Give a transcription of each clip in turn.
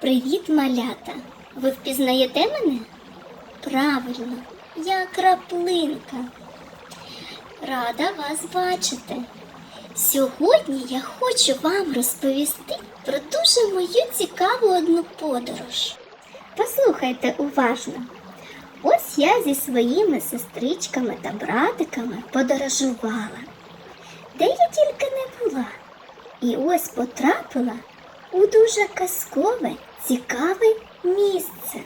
Привіт, малята! Ви впізнаєте мене? Правильно, я краплинка. Рада вас бачити. Сьогодні я хочу вам розповісти про дуже мою цікаву одну подорож. Послухайте уважно. Ось я зі своїми сестричками та братиками подорожувала, де я тільки не була. І ось потрапила у дуже казкове, цікаве місце.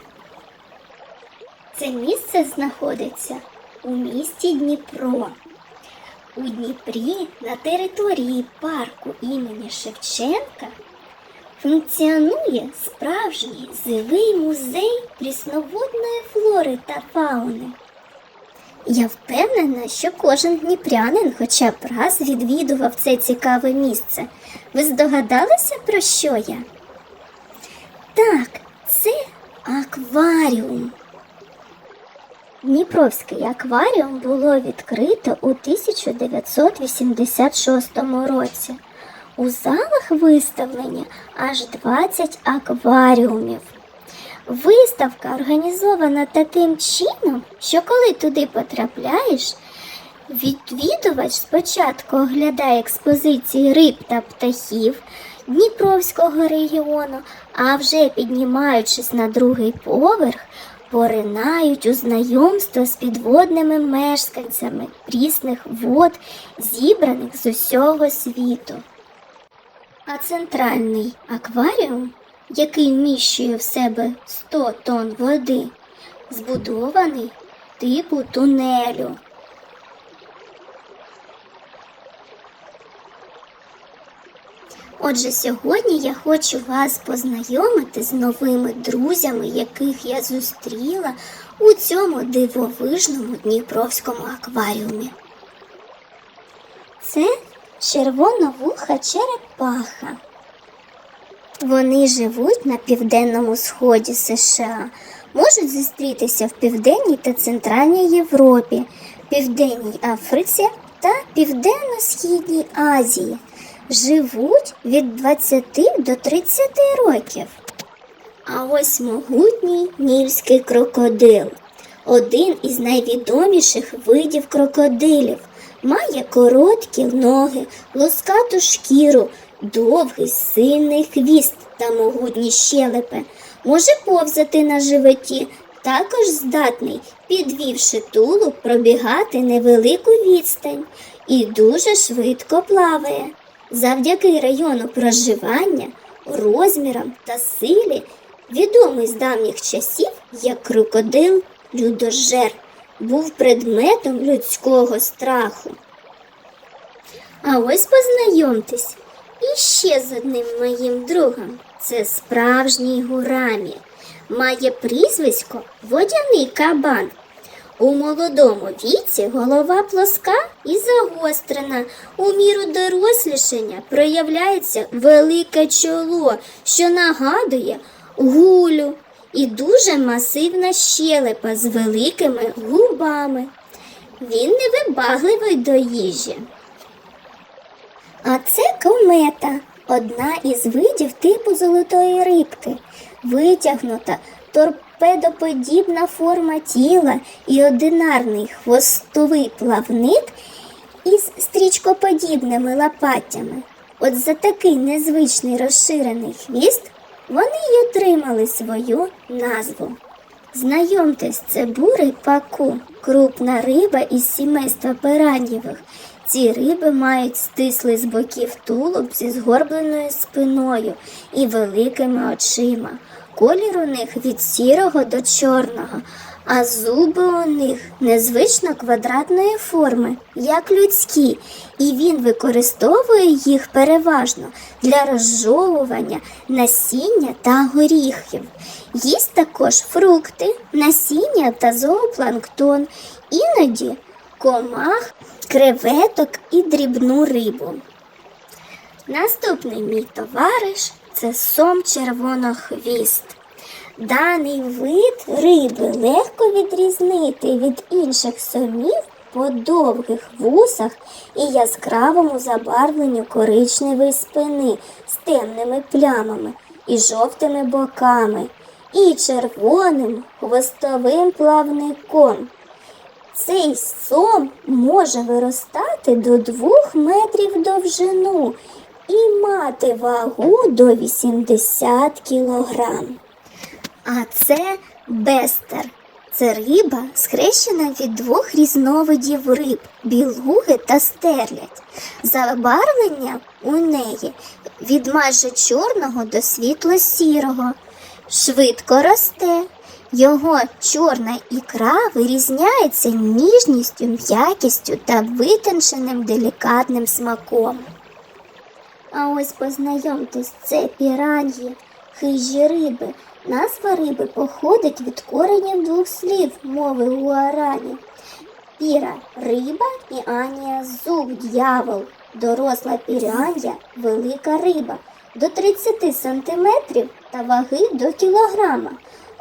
Це місце знаходиться у місті Дніпро. У Дніпрі на території парку імені Шевченка функціонує справжній живий музей прісноводної флори та фауни. Я впевнена, що кожен дніпрянин хоча б раз відвідував це цікаве місце. Ви здогадалися, про що я? Так, це акваріум. Дніпровський акваріум було відкрито у 1986 році. У залах виставлені аж 20 акваріумів. Виставка організована таким чином, що коли туди потрапляєш, відвідувач спочатку оглядає експозиції риб та птахів Дніпровського регіону, а вже піднімаючись на другий поверх, поринають у знайомство з підводними мешканцями прісних вод, зібраних з усього світу. А центральний акваріум, який вміщує в себе 100 тонн води, збудований типу тунелю. Отже, сьогодні я хочу вас познайомити з новими друзями, яких я зустріла у цьому дивовижному Дніпровському акваріумі. Це червоновуха черепаха. Вони живуть на південному сході США, можуть зустрітися в Південній та Центральній Європі, Південній Африці та Південно-Східній Азії. Живуть від 20 до 30 років. А ось могутній нільський крокодил. Один із найвідоміших видів крокодилів. Має короткі ноги, лоскату шкіру, довгий сильний хвіст та могутні щелепи. Може повзати на животі, також здатний, підвівши тулуб, пробігати невелику відстань і дуже швидко плаває. Завдяки району проживання, розмірам та силі відомий з давніх часів як крокодил людожер був предметом людського страху. А ось познайомтесь іще з одним моїм другом. Це справжній гурамі. Має прізвисько водяний кабан. У молодому віці голова плоска і загострена. У міру дорослішання проявляється велике чоло, що нагадує гулю, і дуже масивна щелепа з великими губами. Він невибагливий до їжі. А це комета, одна із видів типу золотої рибки, витягнута торпедоподібна форма тіла і одинарний хвостовий плавник із стрічкоподібними лопаттями. От за такий незвичний розширений хвіст вони й отримали свою назву. Знайомтесь, це бурий паку, крупна риба із сімейства пираньєвих. Ці риби мають стислий з боків тулуб зі згорбленою спиною і великими очима. Колір у них від сірого до чорного, а зуби у них незвично квадратної форми, як людські, і він використовує їх переважно для розжовування насіння та горіхів. Їсть також фрукти, насіння та зоопланктон, іноді комах, креветок і дрібну рибу. Наступний мій товариш це сом червонохвіст. Даний вид риби легко відрізнити від інших сомів по довгих вусах і яскравому забарвленню коричневої спини з темними плямами. і жовтими боками, і червоним хвостовим плавником. Цей сом може виростати до 2 метрів довжину і мати вагу до 80 кілограм. А це бестер. Це риба, схрещена від двох різновидів риб білуги та стерлядь. Забарвлення у неї від майже чорного до світло-сірого. Швидко росте. Його чорна ікра вирізняється ніжністю, м'якістю та витонченим делікатним смаком. А ось познайомтесь, це піран'ї, хижі риби. Назва риби походить від коренів двох слів мови гуарані. Піра риба і анія зуб дьявол. Доросла піран'я велика риба до 30 см та ваги до кілограма.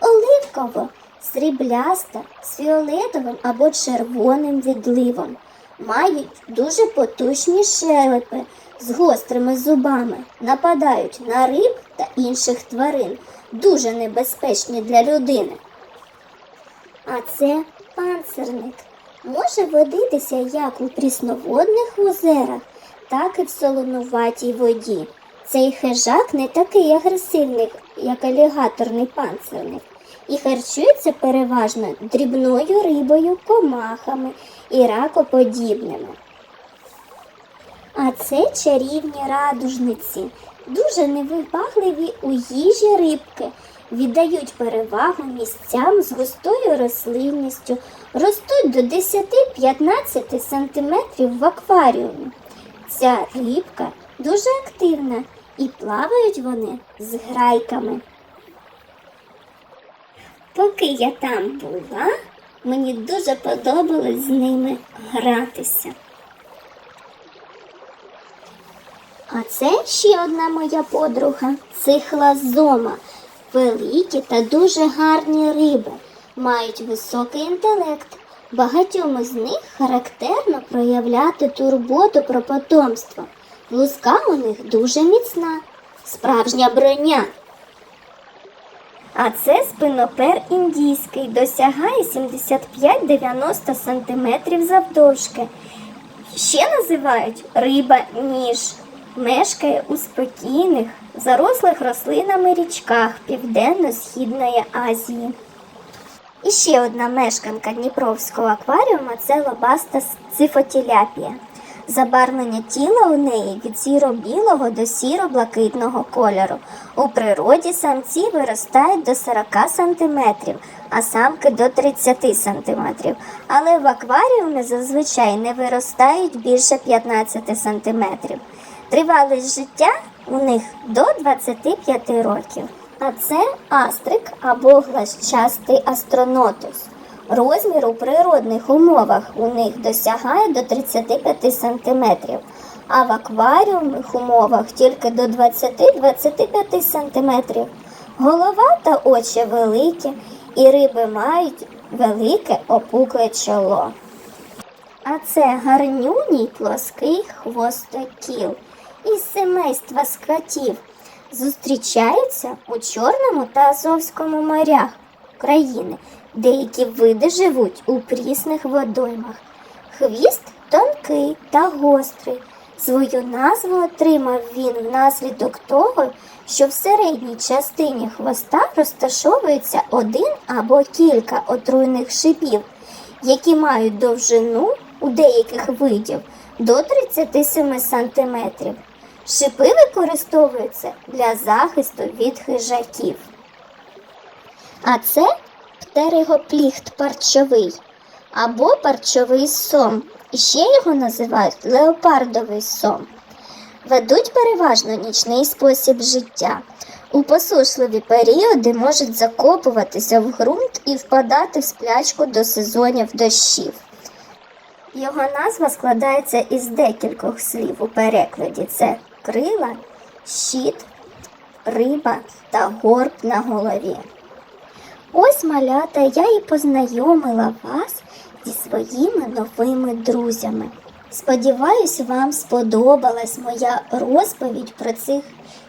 Оливково срібляста з фіолетовим або червоним відливом. Мають дуже потужні щелепи з гострими зубами, нападають на риб та інших тварин, дуже небезпечні для людини. А це панцирник. Може водитися як у прісноводних озерах, так і в солонуватій воді. Цей хижак не такий агресивний, як алігаторний панцирник, і харчується переважно дрібною рибою, комахами і ракоподібними. А це чарівні радужниці, дуже невибагливі у їжі рибки, віддають перевагу місцям з густою рослинністю, ростуть до 10-15 см в акваріумі. Ця рибка дуже активна і плавають вони з грайками. Поки я там була, мені дуже подобалось з ними гратися. А це ще одна моя подруга цихлазома. Великі та дуже гарні риби, мають високий інтелект. Багатьом із них характерно проявляти турботу про потомство. Луска у них дуже міцна, справжня броня. А це спинопер індійський, досягає 75-90 см завдовжки. Ще називають риба ніж. Мешкає у спокійних, зарослих рослинами річках Південно-Східної Азії. І ще одна мешканка Дніпровського акваріума це лобаста цифотіляпія. Забарвлення тіла у неї від сіро-білого до сіро-блакитного кольору. У природі самці виростають до 40 см, а самки до 30 см. Але в акваріумі зазвичай не виростають більше 15 см. Тривалість життя у них до 25 років. А це астрик або глазчастий астронотус. Розмір у природних умовах у них досягає до 35 см, а в акваріумних умовах тільки до 20-25 см. Голова та очі великі, і риби мають велике опукле чоло. А це гарнюній плоский хвостокіл із семейства скотів. Зустрічаються у Чорному та Азовському морях України. Деякі види живуть у прісних водоймах. Хвіст тонкий та гострий. Свою назву отримав він внаслідок того, що в середній частині хвоста розташовується один або кілька отруйних шипів, які мають довжину у деяких видів до 37 см. Шипи використовуються для захисту від хижаків. А це птеригопліхт парчовий або парчовий сом. І ще його називають леопардовий сом. Ведуть переважно нічний спосіб життя. У посушливі періоди можуть закопуватися в ґрунт і впадати в сплячку до сезонів дощів. Його назва складається із декількох слів у перекладі: це крила, щит, риба та горб на голові. Ось малята я і познайомила вас зі своїми новими друзями. Сподіваюсь, вам сподобалась моя розповідь про цих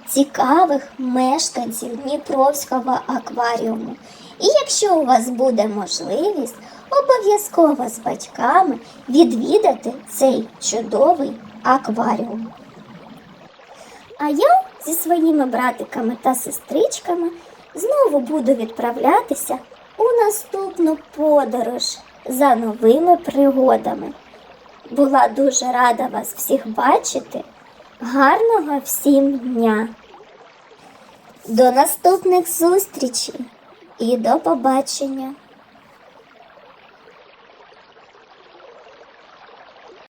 цікавих мешканців Дніпровського акваріуму. І якщо у вас буде можливість, обов'язково з батьками відвідати цей чудовий акваріум. А я зі своїми братиками та сестричками знову буду відправлятися у наступну подорож за новими пригодами. Була дуже рада вас всіх бачити. Гарного всім дня! До наступних зустрічей і до побачення!